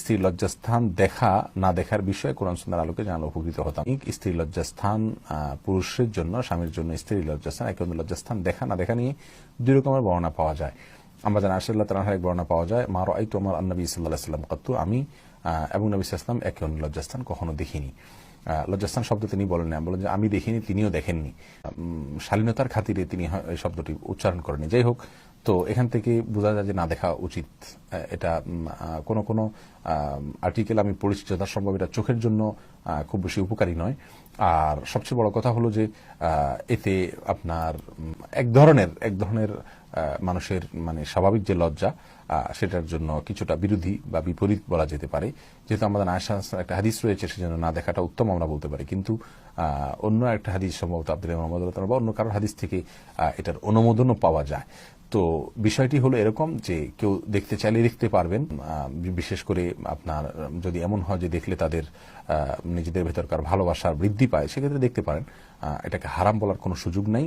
স্ত্রীর লজ্জাস্থান দেখা, না দেখার বিষয়ে কোরআন সুন্দর আলোকে জানালে উপকৃত হতাম। স্ত্রীর লজ্জাস্থান পুরুষের জন্য, স্বামীর জন্য স্ত্রীর লজ্জাস্থান, একে অন্য লজ্জাস্থান দেখা, না দেখা নিয়ে দুই রকমের বর্ণনা পাওয়া যায়। আমরা জানি আশাল্লাহ তালাহার এক বর্ণনা পাওয়া যায়, মা রাই তো আমার আন্নবী সাল্লাহ সাল্লাম কত্তু। আমি এবং নবী ইসলাম একে অন্য লজ্জাস্থান কখনো দেখিনি। লজ্জাস্থান শব্দ তিনি বলেন না বলেন যে, আমি দেখিনি, তিনিও দেখেননি। শালীনতার খাতিরে তিনি এই শব্দটি উচ্চারণ করেনি যাই হোক তো এখান থেকে বোঝা যায় যে না, দেখা উচিত। এটা কোনো কোনো আর্টিকেল আমি পড়েছি যথাসম্ভব এটা চোখের জন্য খুব বেশি উপকারী নয়। আর সবচেয়ে বড় কথা হলো যে এতে আপনার এক ধরনের এক ধরনের মানুষের মানে স্বাভাবিক যে লজ্জা সেটার জন্য কিছুটা বিরোধী বা বিপরীত বলা যেতে পারে। যেহেতু আমাদের আয়সা একটা হাদিস রয়েছে, সেজন্য না দেখাটা উত্তম আমরা বলতে পারি। কিন্তু অন্য একটা হাদিস সম্ভবত আব্দুল মোহাম্মদ বা অন্য কারোর হাদিস থেকে এটার অনুমোদনও পাওয়া যায়। তো বিষয়টি হলো এরকম যে কেউ দেখতে চাইলে দেখতে পারবেন বিশেষ করে আপনার, যদি এমন হয় যে দেখলে তাদের নিজেদের ভেতরকার ভালোবাসা বৃদ্ধি পায়, সেক্ষেত্রে দেখতে পারেন। এটাকে হারাম বলার কোনো সুযোগ নাই।